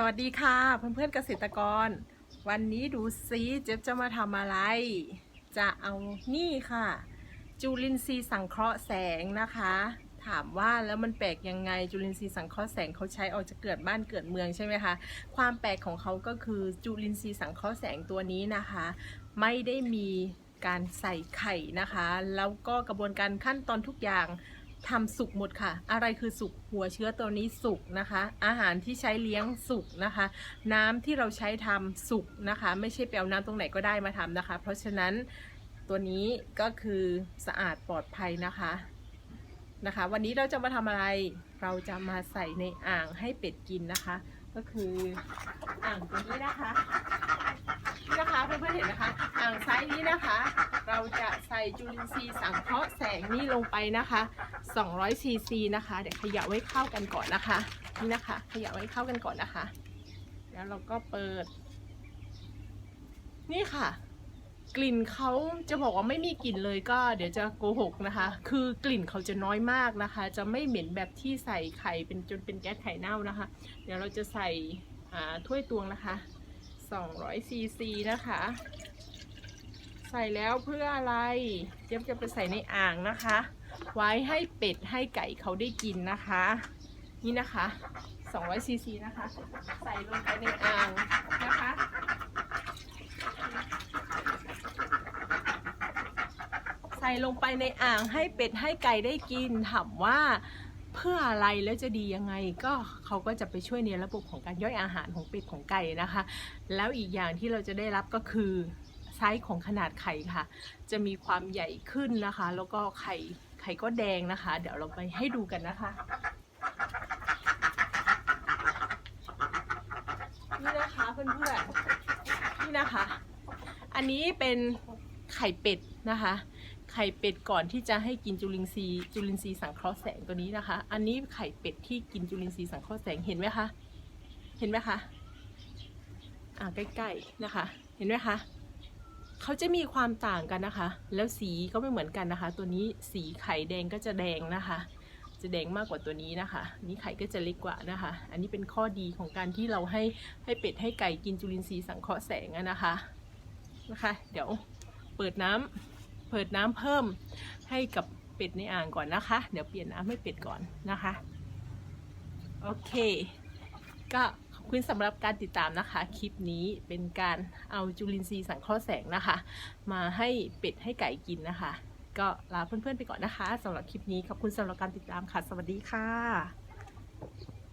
สวัสดีค่ะเพื่อนๆเกษตรกร วันนี้ดูซิเจ๊จะมาทำอะไร จะเอานี่ค่ะ จุลินทรีย์สังเคราะห์แสงนะคะ ถามว่าแล้วมันแปลกยังไงจุลินทรีย์สังเคราะห์แสงเขาใช้เอาจะเกิดบ้านเกิดเมืองใช่ไหมคะความแปลกของเขาก็คือจุลินทรีย์สังเคราะห์แสงตัวนี้นะคะ ไม่ได้มีการใส่ไข่นะคะ แล้วก็กระบวนการขั้นตอนทุกอย่าง ทำสุกหมดค่ะ อะไรคือสุกหัวเชื้อตัวนี้สุกนะคะ อาหารที่ใช้เลี้ยงสุกนะคะ น้ำที่เราใช้ทำสุกนะคะ ไม่ใช่ไปเอาน้ำตรงไหนก็ได้มาทำนะคะ เพราะฉะนั้นตัวนี้ก็คือสะอาดปลอดภัยนะคะนะคะ วันนี้เราจะมาทำอะไรเราจะมาใส่ในอ่างให้เป็ดกินนะคะ ก็คืออ่างตัวนี้นะคะนี่นะคะเพื่อนๆเห็นนะคะ อ่างไซส์นี้นะคะ เราจะใส่จุลินทรีย์สังเคราะห์แสงนี่ลงไปนะคะ200ซีซีนะคะ เดี๋ยวขยะไว้เข้ากันก่อนนะคะ นี่นะคะ ขยะไว้เข้ากันก่อนนะคะ แล้วเราก็เปิด นี่ค่ะ กลิ่นเขาจะบอกว่าไม่มีกลิ่นเลยก็เดี๋ยวจะโกหกนะคะ คือกลิ่นเขาจะน้อยมากนะคะ จะไม่เหม็นแบบที่ใส่ไข่เป็นจนเป็นแก๊สไข่เน่านะคะ เดี๋ยวเราจะใส่ถ้วยตวงนะคะ200ซีซีนะคะ ใส่แล้วเพื่ออะไร เจ๊ยบจะไปใส่ในอ่างนะคะ ไว้ให้เป็ดให้ไก่เขาได้กินนะคะ นี่นะคะ200ซีซีนะคะ ใส่ลงไปในอ่างนะคะใส่ลงไปในอ่างให้เป็ดให้ไก่ได้กินถามว่าเพื่ออะไรแล้วจะดียังไงก็เขาก็จะไปช่วยในระบบของการย่อยอาหารของเป็ดของไก่นะคะ แล้วอีกอย่างที่เราจะได้รับก็คือ ไซส์ของขนาดไข่ค่ะ จะมีความใหญ่ขึ้นนะคะ แล้วก็ไข่ไข่ก็แดงนะคะ เดี๋ยวเราไปให้ดูกันนะคะนี่นะคะเพื่อนๆนี่นะคะ อันนี้เป็นไข่เป็ดนะคะ ไข่เป็ดก่อนที่จะให้กินจุลินทรีย์จุลินทรีย์สังเคราะห์แสงตัวนี้นะคะ อันนี้ไข่เป็ดที่กินจุลินทรีย์สังเคราะห์แสงเห็นไหมคะ เห็นไหมคะ อ่าใกล้ๆนะคะ เห็นไหมคะ เขาจะมีความต่างกันนะคะ แล้วสีก็ไม่เหมือนกันนะคะ ตัวนี้สีไข่แดงก็จะแดงนะคะ จะแดงมากกว่าตัวนี้นะคะ นี้ไข่ก็จะเล็กกว่านะคะ อันนี้เป็นข้อดีของการที่เราให้ให้เป็ดให้ไก่กินจุลินทรีย์สังเคราะห์แสงนะคะนะคะ เดี๋ยวเปิดน้ำเปิดน้ำเพิ่มให้กับเป็ดในอ่างก่อนนะคะ เดี๋ยวเปลี่ยนน้ำให้เป็ดก่อนนะคะ โอเค ก็ คุณสำหรับการติดตามนะคะ คลิปนี้เป็นการเอาจุลินทรีย์สังเคราะห์แสงนะคะ มาให้เป็ดให้ไก่กินนะคะ ก็ลาเพื่อนๆไปก่อนนะคะสำหรับคลิปนี้ขอบคุณสำหรับการติดตามค่ะ สวัสดีค่ะ